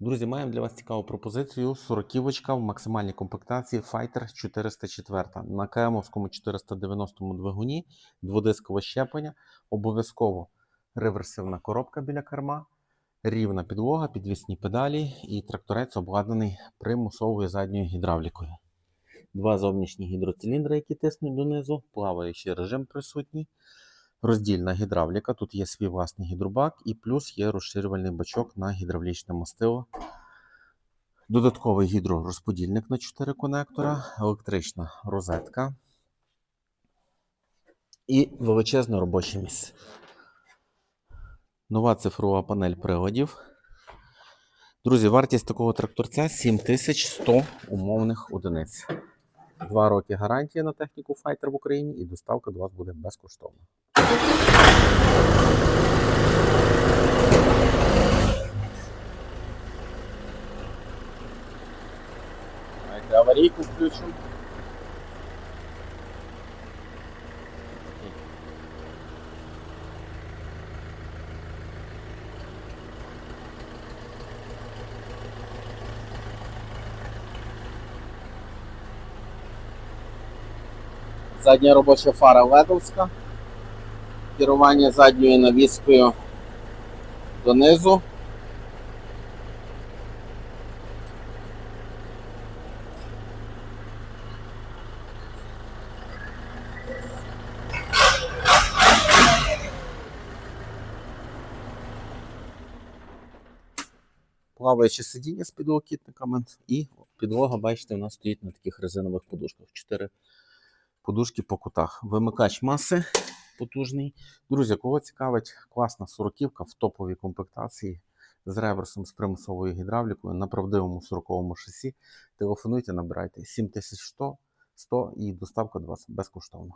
Друзі, маємо для вас цікаву пропозицію. Сороківочка в максимальній комплектації Fighter 404 на КМовському 490 двигуні, дводискове щеплення, обов'язково реверсивна коробка біля керма, рівна підлога, підвісні педалі і тракторець обладнаний примусовою задньою гідравлікою. Два зовнішні гідроциліндри, які тиснуть донизу, плаваючий режим присутній. Роздільна гідравліка. Тут є свій власний гідробак і плюс є розширювальний бачок на гідравлічне мастило. Додатковий гідророзподільник на 4 конектора, електрична розетка і величезне робоче місце. Нова цифрова панель приладів. Друзі, вартість такого тракторця 7100 умовних одиниць. Два роки гарантії на техніку Fighter в Україні і доставка до вас буде безкоштовна. Аварійку включимо. Задня робоча фара ледовська. Керування задньою навіскою донизу. Плаваюче сидіння з підлокітниками. І підлога, бачите, у нас стоїть на таких резинових подушках. Чотири подушки по кутах. Вимикач маси потужний. Друзі, кого цікавить класна сороківка в топовій комплектації з реверсом з примусовою гідравлікою на правдивому 40-му шасі, телефонуйте, набирайте 7100 100 і доставка до вас безкоштовно.